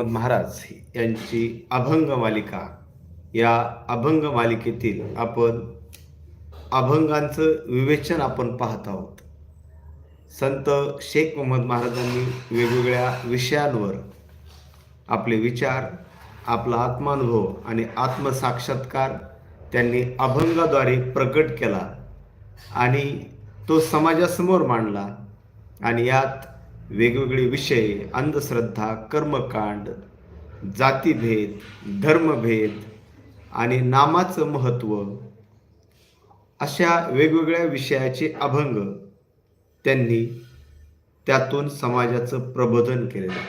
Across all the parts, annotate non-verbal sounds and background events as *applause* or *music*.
अहमद महाराज यांची अभंग मालिका. या अभंग मालिकेतील आपण अभंगांचं विवेचन आपण पाहत आहोत. संत शेख मोहम्मद महाराजांनी वेगवेगळ्या विषयांवर आपले विचार आपला आत्मानुभव आणि आत्मसाक्षात्कार त्यांनी अभंगाद्वारे प्रकट केला आणि तो समाजासमोर मांडला आणि यात वेगवेगळे विषय अंधश्रद्धा कर्मकांड जातीभेद धर्मभेद आणि नामाचं महत्त्व अशा वेगवेगळ्या विषयाचे अभंग त्यांनी त्यातून समाजाचं प्रबोधन केलेलं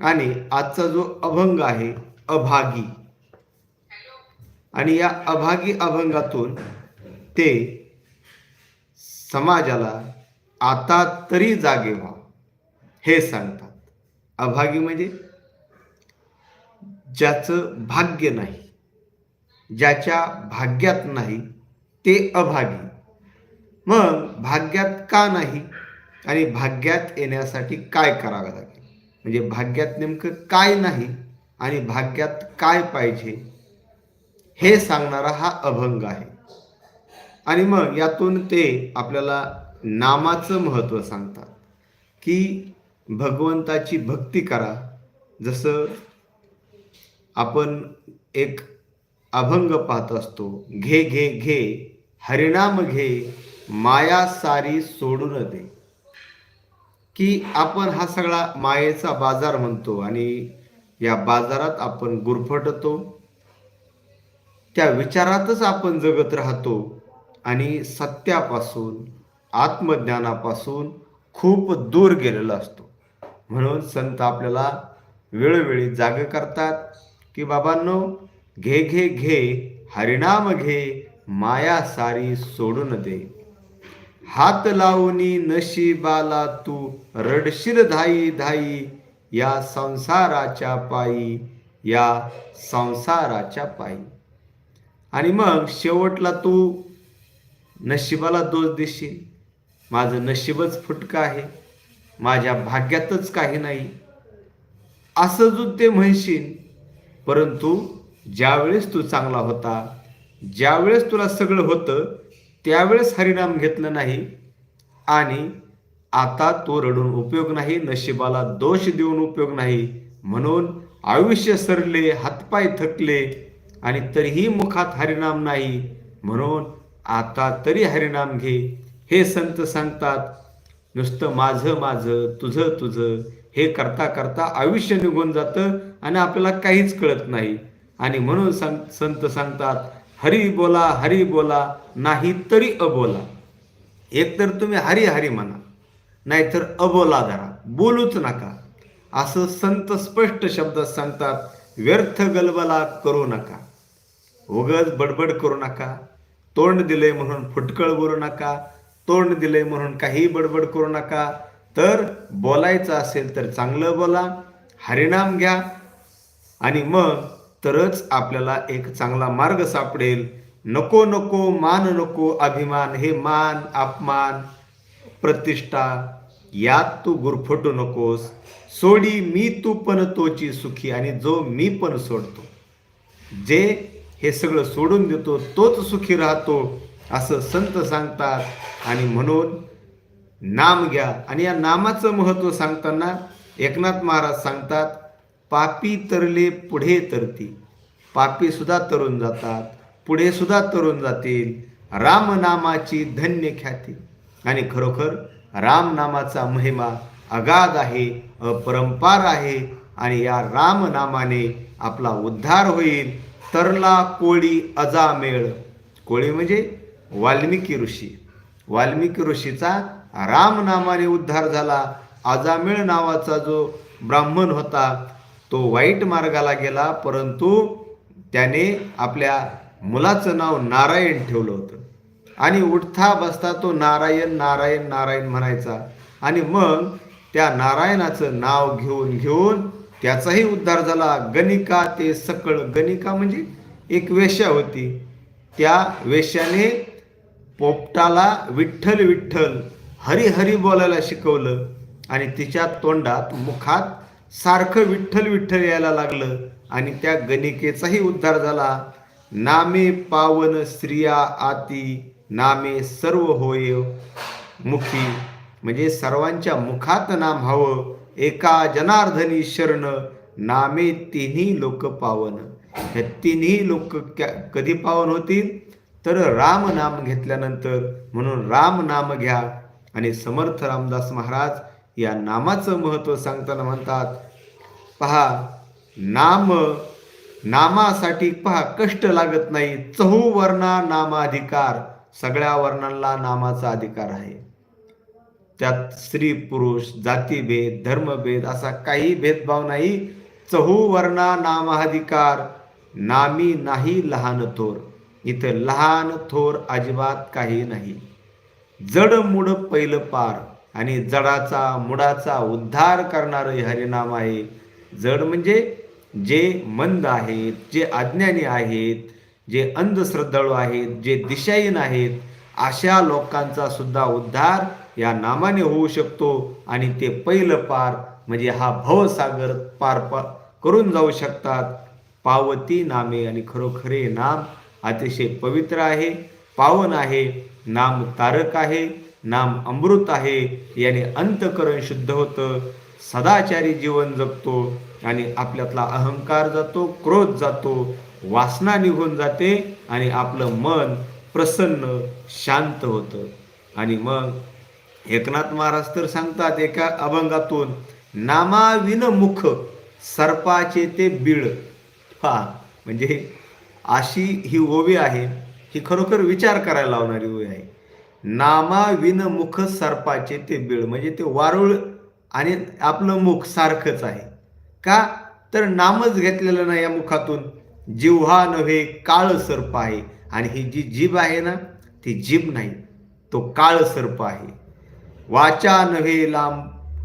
आणि आजचा जो अभंग आहे अभागी आणि या अभागी अभंगातून ते समाजाला आता तरी जागे व्हा. हे सांगतात. अभागी म्हणजे? ज्याचं भाग्य नाही ज्याच्या भाग्यात नाही ते अभागी. मग भाग्यात का नाही आणि भाग्यात येण्यासाठी काय करावं लागेल? म्हणजे भाग्यात नेमकं काय नाही आणि भाग्यात काय पाहिजे? हे सांगणारा हा अभंग आहे. आणि मग यातून ते आपल्याला नामाचं महत्त्व सांगतात. की भगवंताची भक्ती करा. जसं आपण एक अभंग पाहत असतो घे घे घे हरिणाम घे माया सारी सोडून दे. की आपण हा सगळा मायेचा बाजार म्हणतो आणि या बाजारात आपण गुरफटतो. त्या विचारातच आपण जगत राहतो आणि सत्यापासून आत्मज्ञानापासून खूप दूर गेलेला असतो. म्हणून संत आपल्याला वेळोवेळी जाग करतात की बाबांनो घे घे घे हरिणाम घे माया सारी सोडून दे. हात लावणी नशिबाला तू रडशील धाई धाई या संसाराच्या पायी या संसाराच्या पायी. आणि मग शेवटला तू नशिबाला दोष देशील. माझं नशीबच फुटकं आहे. माझ्या भाग्यातच काही नाही. असं जो ते म्हणशील परंतु ज्यावेळेस तू चांगला होता ज्यावेळेस तुला सगळं होतं त्यावेळेस हरिनाम घेतलं नाही. आणि आता तो रडून उपयोग नाही नशिबाला दोष देऊन उपयोग नाही. म्हणून आयुष्य सरले हातपाय थकले आणि तरीही मुखात हरिनाम नाही. म्हणून आता तरी हरिनाम घे. हे संत सांगतात नुसतं माझं माझं तुझं तुझं हे करता करता आयुष्य निघून जातं आणि आपल्याला काहीच कळत नाही. आणि म्हणून सांग संत सांगतात हरी बोला हरी बोला नाही तरी अबोला. एकतर तुम्ही हरी हरी म्हणा नाहीतर अबोला धरा बोलूच नका. असं संत स्पष्ट शब्दात सांगतात व्यर्थ गलबला करू नका. उगच बडबड करू नका. तोंड दिले म्हणून फुटकळ बोलू नका. तोंड दिले म्हणून काही बडबड करू नका. तर बोलायचं असेल तर चांगलं बोला हरिणाम घ्या आणि मग तरच आपल्याला एक चांगला मार्ग सापडेल. नको नको मान नको अभिमान हे मान अपमान प्रतिष्ठा यात तू गुरफटू नकोस. सोडी मी तू पण तोची सुखी आणि जो मी पण सोडतो. जे हे सगळं सोडून देतो तोच सुखी राहतो. असं संत सांगतात आणि म्हणून नाम घ्या. आणि या नामाचं महत्त्व सांगताना एकनाथ महाराज सांगतात पापी तरले पुढे तरती पापी सुद्धा तरुण जातात पुढे सुद्धा तरुण जातील रामनामाची धन्य ख्याती. आणि खरोखर रामनामाचा महिमा अगाध आहे अपरंपार आहे. आणि या रामनामाने आपला उद्धार होईल. तरला कोळी अजामेळ. कोळी म्हणजे वाल्मिकी ऋषी. वाल्मिकी ऋषीचा रामनामाने उद्धार झाला. अजामेळ नावाचा जो ब्राह्मण होता तो वाईट मार्गाला गेला परंतु त्याने आपल्या मुलाचं नाव नारायण ठेवलं होतं. आणि उठता बसता तो नारायण नारायण नारायण म्हणायचा. आणि मग त्या नारायणाचं नाव घेऊन घेऊन त्याचाही उद्धार झाला. गणिका ते सकळ. गणिका म्हणजे एक वेश्या होती. त्या वेश्याने पोपटाला विठ्ठल विठ्ठल हरी हरी बोलायला शिकवलं आणि तिच्या तोंडात मुखात सारखं विठ्ठल विठ्ठल यायला लागलं आणि त्या गणिकेचाही उद्धार झाला. नामे पावन स्त्रिया आती नामे सर्व होय मुखी. म्हणजे सर्वांच्या मुखात नाम हवं एका जनार्दनी शरण नामे तिन्ही लोक पावन. हे तिन्ही लोक कधी पावन होतील? तर राम नाम घेतल्यानंतर म्हणून राम नाम घ्या. आणि समर्थ रामदास महाराज या नामाचं महत्त्व सांगताना म्हणतात पहा नाम नामासाठी पहा कष्ट लागत नाही. चहू वर्णा नामाधिकार सगळ्या वर्णांना नामाचा अधिकार आहे. त्यात स्त्री पुरुष जातीभेद धर्मभेद असा काही भेदभाव नाही. चहू वर्णा नामाधिकार नामी नाही लहान थोर. इथं लहान थोर अजिबात काही नाही. जड मुड पहिलं पार आणि जडाचा मुडाचा उद्धार करणारं हरिनाम आहे. जड म्हणजे जे मंद आहेत जे अज्ञानी आहेत जे अंधश्रद्धाळू आहेत जे दिशाहीन आहेत अशा लोकांचा सुद्धा उद्धार या नामाने होऊ शकतो आणि ते पहिलं पार म्हणजे हा भवसागर पार पा करून जाऊ शकतात. पावती नामे आणि खरोखरे नाम अतिशय पवित्र आहे पावन आहे नाम तारक आहे नाम अमृत आहे याने अंतकरण शुद्ध होतं सदाचारी जीवन जगतो आणि आपल्यातला अहंकार जातो क्रोध जातो वासना निघून जाते आणि आपलं मन प्रसन्न शांत होतं. आणि मग एकनाथ महाराज तर सांगतात एका अभंगातून नामाविन मुख सर्पाचे ते बीळ. हा म्हणजे अशी ही ओवी आहे ही खरोखर विचार करायला लावणारी ओवी आहे. नामाविन मुख सर्पाचे ते बिळ म्हणजे ते वारुळ आणि आपलं मुख सारखंच आहे. का? तर नामच घेतलेलं ना या मुखातून. जिव्हा नव्हे काळ सर्प आहे. आणि ही जी जीभ आहे ना ती जीभ नाही तो काळ सर्प आहे. वाचा नव्हे लांब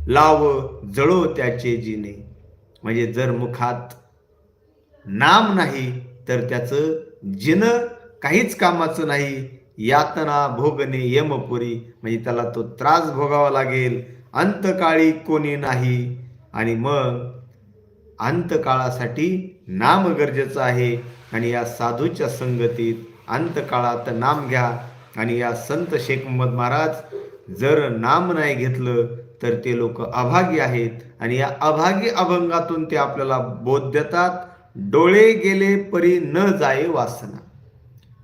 लाव जळो त्याचे जिने. म्हणजे जर मुखात नाम नाही तर त्याचं जिनं काहीच कामाचं नाही. यातना भोगणे यमपुरी म्हणजे त्याला तो त्रास भोगावा लागेल. अंतकाळी कोणी नाही. आणि मग अंतकाळासाठी नाम गरजेचं आहे. आणि या साधूच्या संगतीत अंतकाळात नाम घ्या. आणि या संत शेख मोहम्मद महाराज जर नाम नाही घेतलं तर ते लोक अभागी आहेत. आणि या अभागी अभंगातून ते आपल्याला बोध देतात. डोळे गेले परी न जाई वासना.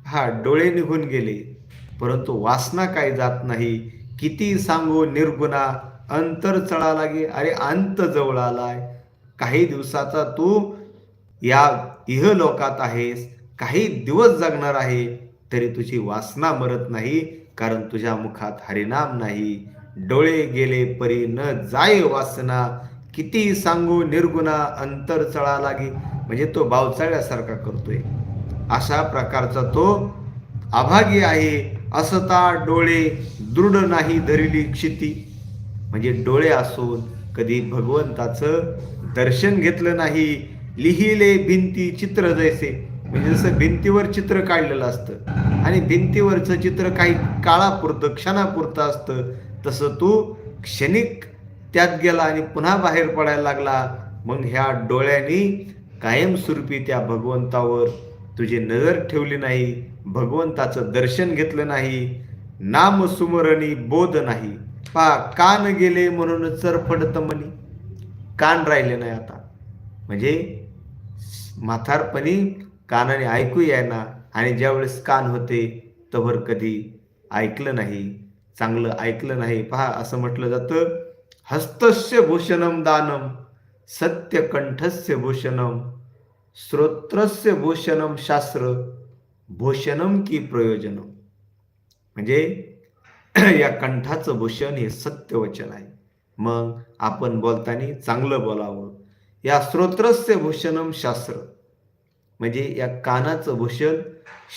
हा डोळे निघून गेले परंतु वासना काय जात नाही. किती सांगू निर्गुणा अंतर चढा लागे अरे अंत जवळ आलाय. काही दिवसाचा तू या इहलोकात आहेस. काही दिवस जगणार आहे तरी तुझी वासना मरत नाही कारण तुझ्या मुखात हरिनाम नाही. डोळे गेले परी न जाय वासना. किती सांगू निर्गुणा अंतर चढा लागे म्हणजे तो बावचाळ्यासारखा करतोय. अशा प्रकारचा तो अभागी आहे. असता डोळे दृढ नाही धरिली क्षिती. म्हणजे डोळे असून कधी भगवंताचं दर्शन घेतलं नाही. लिहिले भिंती चित्र जैसे. म्हणजे जसं भिंतीवर चित्र काढलेलं असतं. आणि भिंतीवरचं चित्र काही काळापुरतं क्षणापुरतं असतं. तसं तू क्षणिक त्यात गेला आणि पुन्हा बाहेर पडायला लागला. मग ह्या डोळ्यांनी कायमस्वरूपी त्या भगवंतावर तुझी नजर ठेवली नाही भगवंताचं दर्शन घेतलं नाही नाम सुमरणी बोध नाही. पा कान गेले म्हणून चरफडत मनी. कान राहिले नाही आता. म्हणजे म्हातारपणी कानाने ऐकू यायना आणि ज्यावेळेस कान होते तवर कधी ऐकलं नाही चांगलं ऐकलं नाही. पहा असं म्हटलं जातं हस्तस्य भूषणम दानम. सत्यकंठस्य भूषणम श्रोत्रस्य भूषणम शास्त्र भूषणम की प्रयोजनम म्हणजे *clears throat* या कंठाचं भूषण हे सत्यवचन आहे. मग आपण बोलताना चांगलं बोलावं. या श्रोत्रस्य भूषणम शास्त्र. म्हणजे या कानाचं भूषण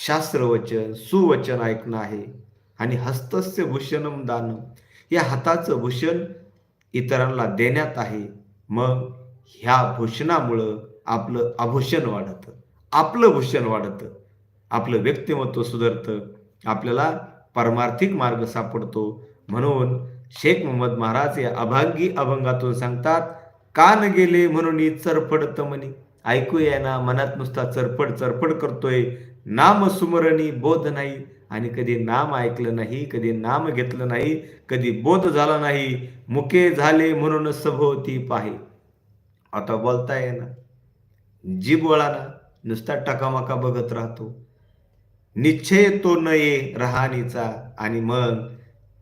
शास्त्रवचन सुवचन ऐकणं आहे. आणि हस्तस्य भूषणम दानम या हाताचं भूषण इतरांना देण्यात आहे. मग ह्या भूषणामुळं आपलं आभूषण वाढतं. आपलं भूषण वाढतं. आपलं व्यक्तिमत्व सुधारतं. आपल्याला परमार्थिक मार्ग सापडतो. म्हणून शेख मोहम्मद महाराज या अभागी अभंगातून सांगतात कान गेले म्हणून चरफडत म्हणी ऐकू ना मनात नुसता चरफड चरफड करतोय. नाम सुमरणी बोध नाही. आणि कधी नाम ऐकलं नाही कधी नाम घेतलं नाही कधी बोध झाला नाही. मुके झाले म्हणून सभोवती पाहे. आता बोलता ना जीभ वळाना नुसता टकामका बघत राहतो. निश्चय तो न ये राहणीचा आणि मग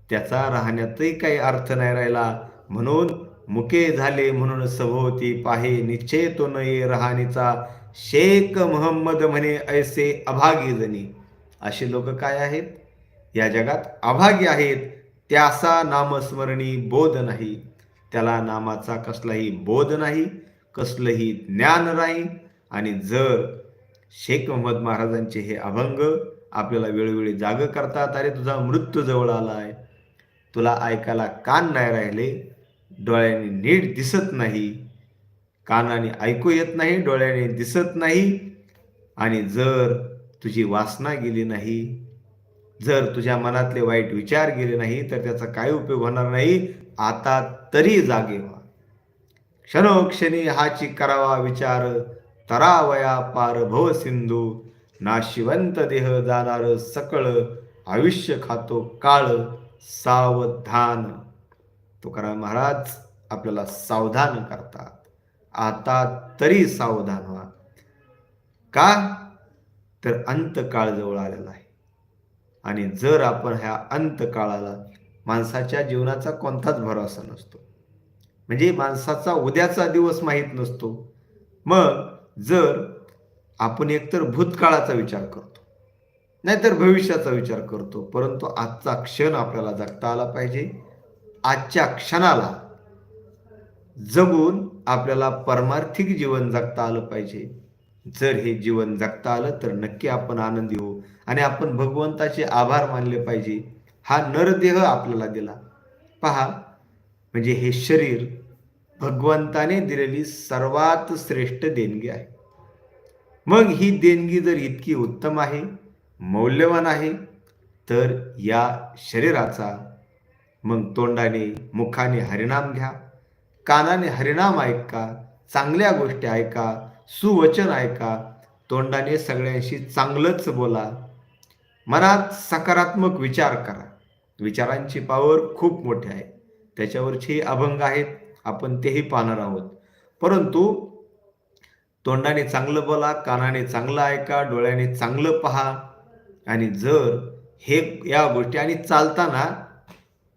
त्याचा राहण्यातही काही अर्थ नाही राहिला. म्हणून मुके झाले म्हणून सभोवती पाहे निश्चय तो न ये राहणीचा. शेख मोहम्मद म्हणे ऐसे अभागी जणी. असे लोक काय आहेत? या जगात अभागी आहेत. त्यासा नामस्मरणी बोध नाही. त्याला नामाचा कसलाही बोध नाही कसलंही ज्ञान नाही. आणि जर शेख मोहम्मद महाराजांचे हे अभंग आपल्याला वेळोवेळी जाग करतात अरे तुझा मृत्यू जवळ आला आहे तुला ऐकायला कान नाही राहिले डोळ्याने नीट दिसत नाही. कानाने ऐकू येत नाही डोळ्याने दिसत नाही. आणि जर तुझी वासना गेली नाही जर तुझ्या मनातले वाईट विचार गेले नाही तर त्याचा काय उपयोग होणार नाही. आता तरी जागे व्हा. क्षणोक्षणी हाची करावा विचार तरावया पार भव सिंधू. नाशिवंत देह जाणार सकळ आयुष्य खातो काळ सावधान. तुकाराम महाराज आपल्याला सावधान करतात. आता तरी सावधान व्हा. का? तर अंतकाळ जवळ आलेला आहे. आणि जर आपण ह्या अंतकाळाला माणसाच्या जीवनाचा कोणताच भरोसा नसतो. म्हणजे माणसाचा उद्याचा दिवस माहीत नसतो. मग जर आपण एकतर भूतकाळाचा विचार करतो नाहीतर भविष्याचा विचार करतो परंतु आजचा क्षण आपल्याला जगता आला पाहिजे. आजच्या क्षणाला जगून आपल्याला परमार्थिक जीवन जगता आलं पाहिजे. जर हे जीवन जगता आलं तर नक्की आपण आनंदी होऊ. आणि आपण भगवंताचे आभार मानले पाहिजे. हा नरदेह आपल्याला दिला. पहा म्हणजे हे शरीर भगवंताने दिलेली सर्वात श्रेष्ठ देणगी आहे. मग ही देणगी जर इतकी उत्तम आहे मौल्यवान आहे तर या शरीराचा मग तोंडाने मुखाने हरिनाम घ्या. कानाने हरिनाम ऐका. चांगल्या गोष्टी ऐका. सुवचन ऐका. तोंडाने सगळ्यांशी चांगलंच बोला. मनात सकारात्मक विचार करा. विचारांची पावर खूप मोठी आहे. त्याच्यावरचे अभंग आहेत. आपण तेही पाहणार आहोत. परंतु तोंडाने चांगलं बोला कानाने चांगलं ऐका डोळ्याने चांगलं पहा. आणि जर हे या गोष्टी आणि चालताना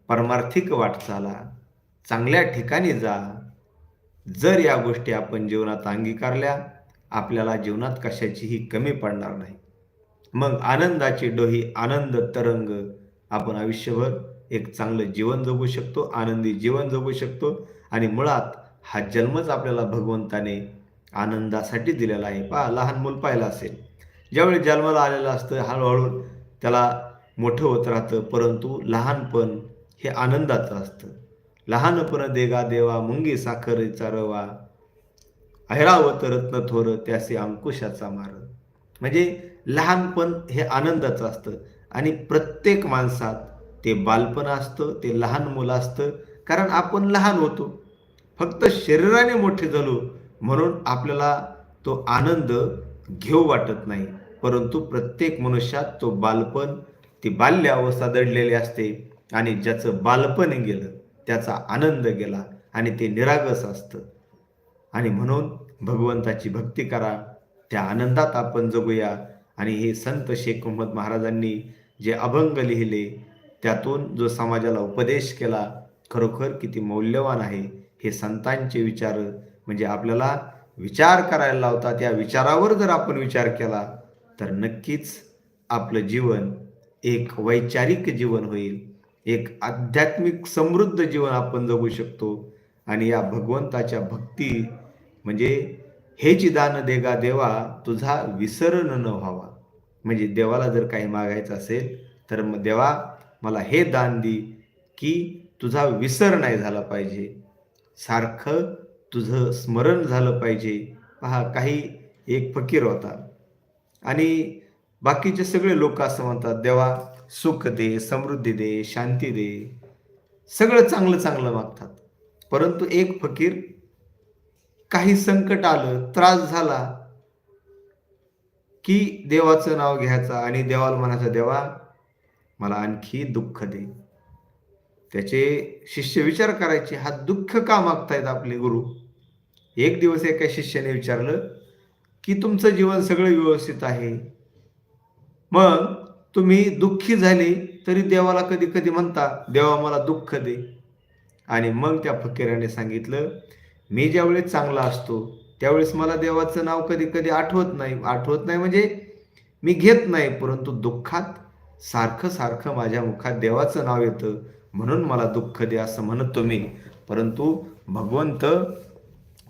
परमार्थिक वाटचाला चांगल्या ठिकाणी जा. जर या गोष्टी आपण जीवनात अंगीकारल्या आपल्याला जीवनात कशाचीही कमी पडणार नाही. मग आनंदाची डोही आनंद तरंग. आपण आयुष्यभर एक चांगलं जीवन जगू शकतो आनंदी जीवन जगू शकतो आणि मुळात हा जन्मच आपल्याला भगवंताने आनंदासाठी दिलेला आहे. पहा लहान मूल पाहिलं असेल. ज्यावेळी जन्माला आलेलं असतं हळूहळू त्याला मोठं होत राहतं परंतु लहानपण हे आनंदाचं असतं. लहानपण देगा देवा मुंगी साखरेचा रवा ऐरावत रत्न थोर त्यासे अंकुशाचा मार म्हणजे लहानपण हे आनंदाचं असतं. आणि प्रत्येक माणसात ते बालपण असतं ते लहान मुलं असतं. कारण आपण लहान होतो. फक्त शरीराने मोठे झालो म्हणून आपल्याला तो आनंद घेऊ वाटत नाही. परंतु प्रत्येक मनुष्यात तो बालपण ती बाल्य अवस्था दडलेली असते. आणि ज्याचं बालपण गेलं त्याचा आनंद गेला आणि ते निरागस असतं. आणि म्हणून भगवंताची भक्ती करा. त्या आनंदात आपण जगूया. आणि हे संत शेख मोहम्मद महाराजांनी जे अभंग लिहिले त्यातून जो समाजाला उपदेश केला खरोखर किती मौल्यवान आहे हे संतांचे विचार म्हणजे आपल्याला विचार करायला लावतात त्या विचारावर जर आपण विचार केला तर नक्कीच आपलं जीवन एक वैचारिक जीवन होईल. एक आध्यात्मिक समृद्ध जीवन आपण जगू शकतो. आणि या भगवंताच्या भक्ती म्हणजे हे दान देगा देवा तुझा विसरण न व्हावा. म्हणजे देवाला जर काही मागायचं असेल तर मग देवा मला हे दान दी की तुझा विसर नाही झाला पाहिजे. सारखं तुझं स्मरण झालं पाहिजे. पहा काही एक फकीर होता. आणि बाकीचे सगळे लोक असं म्हणतात देवा सुख दे समृद्धी दे शांती दे. सगळं चांगलं चांगलं मागतात. परंतु एक फकीर काही संकट आलं त्रास झाला की देवाचं नाव घ्यायचं आणि देवाला म्हणायचं देवा मला आणखी दुःख दे. त्याचे शिष्य विचार करायचे हा दुःख का मागतायत आपले गुरु? एक दिवस एका शिष्याने विचारलं की तुमचं जीवन सगळं व्यवस्थित आहे. मग तुम्ही दुःखी झाले तरी देवाला कधी कधी म्हणता देवा मला दुःख दे. आणि मग त्या फकीराने सांगितलं मी ज्यावेळेस चांगला असतो त्यावेळेस मला देवाचं नाव कधी कधी आठवत नाही. आठवत नाही म्हणजे मी घेत नाही परंतु दुःखात सारखं सारखं माझ्या मुखात देवाचं नाव येतं. म्हणून मला दुःख दे असं म्हणतो मी परंतु भगवंत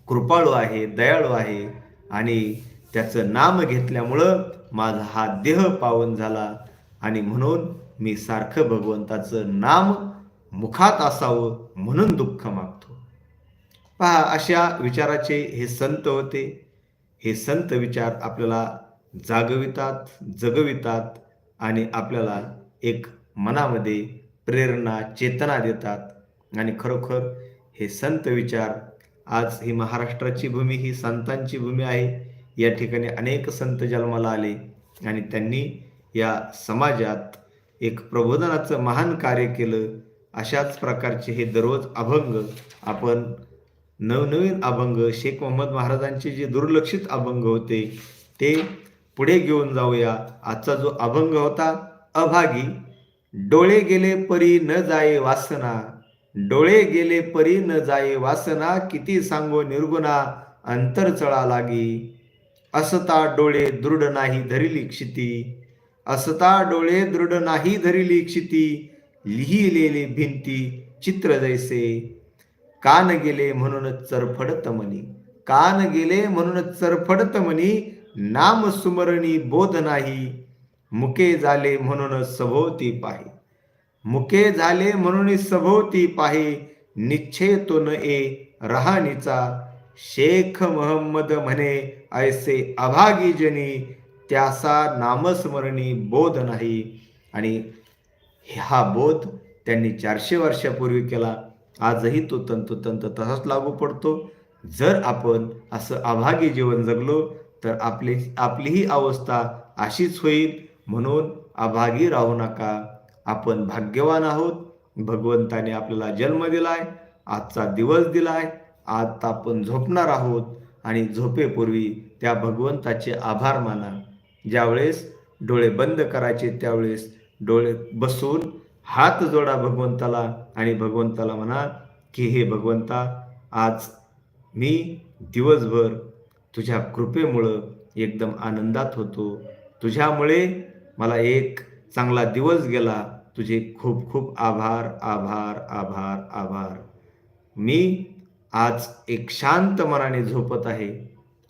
कृपाळू आहे दयाळू आहे आणि त्याचं नाम घेतल्यामुळं माझा हा देह पावन झाला आणि म्हणून मी सारखं भगवंताचं नाम मुखात असावं म्हणून दुःख मागतो. पहा अशा विचाराचे हे संत होते. हे संत विचार आपल्याला जागवितात जगवितात आणि आपल्याला एक मनामध्ये प्रेरणा चेतना देतात. आणि खरोखर हे संत विचार आज ही महाराष्ट्राची भूमी ही संतांची भूमी आहे. या ठिकाणी अनेक संत जन्माला आले आणि त्यांनी या समाजात एक प्रबोधनाचं महान कार्य केलं. अशाच प्रकारचे हे दररोज अभंग आपण नवनवीन अभंग शेख मोहम्मद महाराजांचे जे दुर्लक्षित अभंग होते ते पुढे घेऊन जाऊया. आजचा जो अभंग होता अभागी डोळे गेले परी न जाये वासना. डोळे गेले परी न जाये वासना किती सांगो निर्गुणा अंतर चळा लागी. असता डोळे दृढ नाही धरिली क्षिती. असता डोळे दृढ नाही धरिली क्षिती. लिहिलेली भिंती चित्र जैसे. कान गेले म्हणून चरफडत मनी. कान गेले म्हणून चरफडत मनी. नाम सुमरणी बोध नाही. मुके झाले म्हणून सभोवती पाहे. मुके झाले म्हणून सभोवती पाहे. निश्चय तो न ए रहाणीचा. शेख महम्मद म्हणे ऐसे अभागी जनी त्यासा नामस्मरणी बोध नाही. आणि हा बोध त्यांनी चारशे वर्षापूर्वी केला. आजही तो तंतोतंत तसाच लागू पडतो. जर आपण असं अभागी जीवन जगलो तर आपली आपलीही अवस्था अशीच होईल. म्हणून अभागी राहू नका. आपण भाग्यवान आहोत. भगवंताने आपल्याला जन्म दिलाय आजचा दिवस दिलाय. आता आपण झोपणार आहोत आणि झोपेपूर्वी त्या भगवंताचे आभार माना. ज्यावेळेस डोळे बंद करायचे त्यावेळेस डोळे बसून हात जोडा भगवंताला आणि भगवंताला म्हणा की हे भगवंता आज मी दिवसभर तुझ्या कृपेमुळं एकदम आनंदात होतो. तुझ्यामुळे मला एक चांगला दिवस गेला. तुझे खूप खूप आभार आभार आभार आभार. मी आज एक शांत मनाने झोपत आहे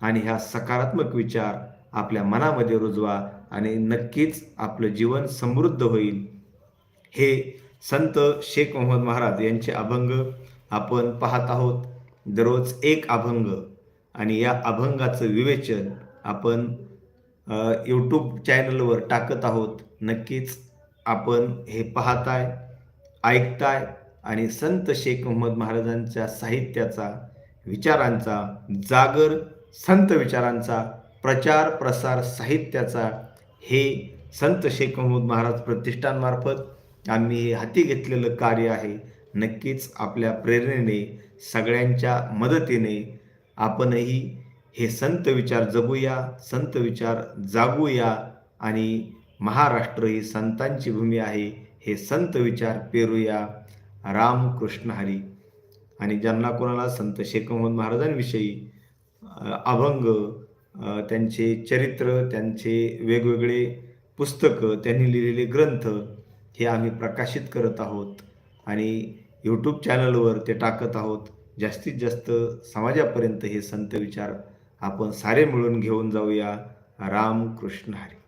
आणि ह्या सकारात्मक विचार आपल्या मनामध्ये रुजवा आणि नक्कीच आपलं जीवन समृद्ध होईल. हे संत शेख मोहम्मद महाराज यांचे अभंग आपण पाहत आहोत. दररोज एक अभंग आणि या अभंगाचं विवेचन आपण यूट्यूब चॅनलवर टाकत आहोत. नक्कीच आपण हे पाहताय ऐकताय आणि संत शेख मोहम्मद महाराजांच्या साहित्याचा विचारांचा जागर संत विचारांचा प्रचार प्रसार साहित्याचा हे संत शेख मोहम्मद महाराज प्रतिष्ठानमार्फत आम्ही हाती घेतलेलं कार्य आहे. नक्कीच आपल्या प्रेरणेने सगळ्यांच्या मदतीने आपणही हे संत विचार जगूया संत विचार जागूया आणि महाराष्ट्र ही संतांची भूमी आहे हे संत विचार पेरूया. रामकृष्ण हरी. आणि ज्यांना कोणाला संत शेख मोहम्मद महाराजांविषयी अभंग त्यांचे चरित्र त्यांचे वेगवेगळे पुस्तकं त्यांनी लिहिलेले ग्रंथ हे आम्ही प्रकाशित करत आहोत आणि यूट्यूब चॅनलवर ते टाकत आहोत. जास्तीत जास्त समाजापर्यंत हे संत विचार आपण सारे मिळून घेऊन जाऊया. राम कृष्ण हरी.